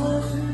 love.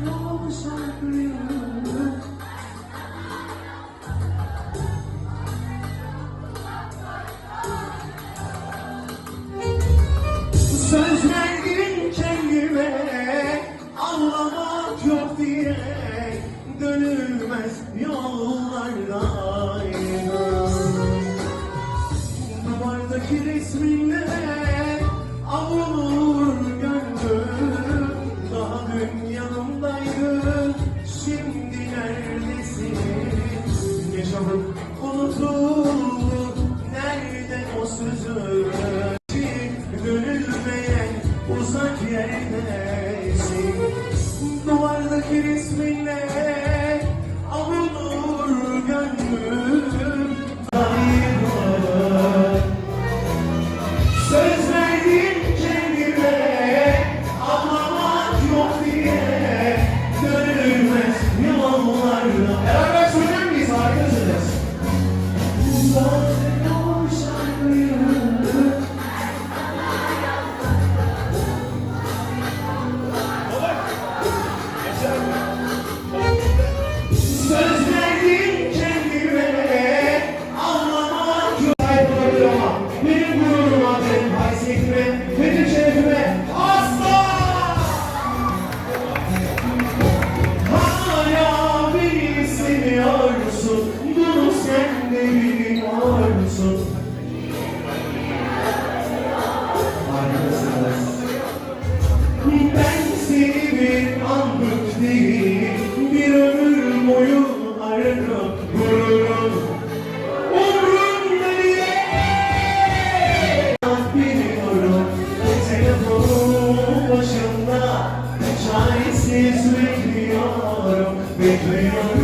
little between the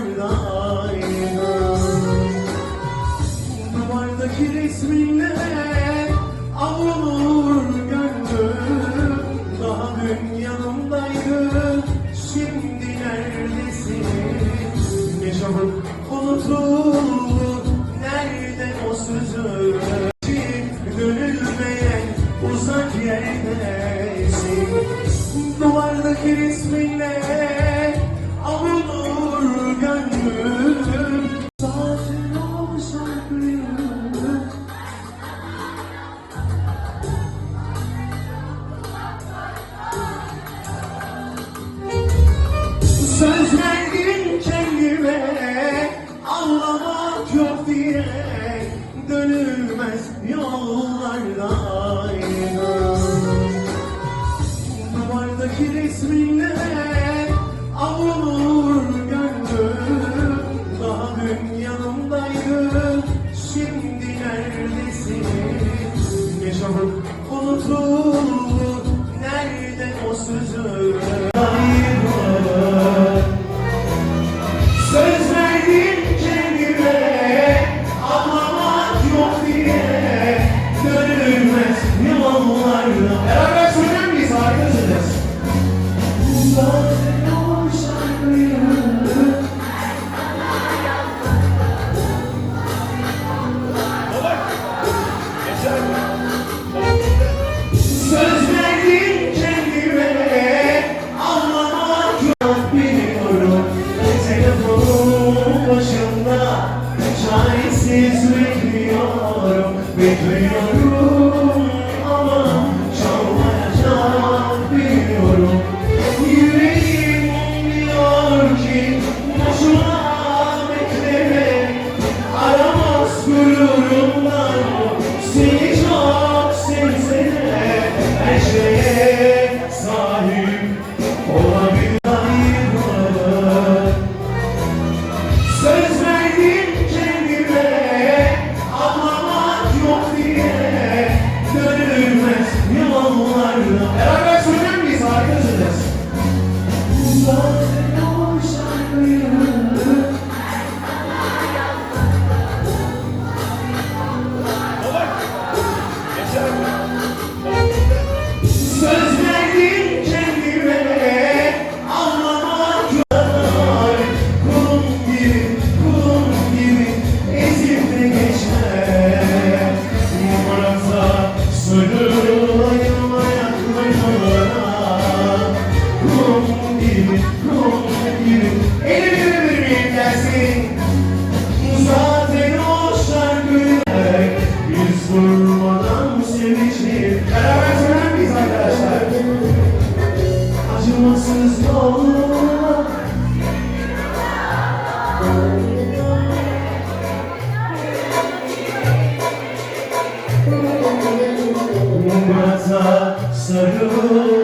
duvarlardaydı Duvardaki resminle avrulur Daha dün yanımdaydı şimdi neredesin? Ne çabuk unutuldu nerede o sözü? Dönülmeyen uzak yerdesin. Duvardaki resminle avrulur Amen. Unutuldu. Nerede o sözü? çaresiz bekliyorum, bekliyorum. Sahur.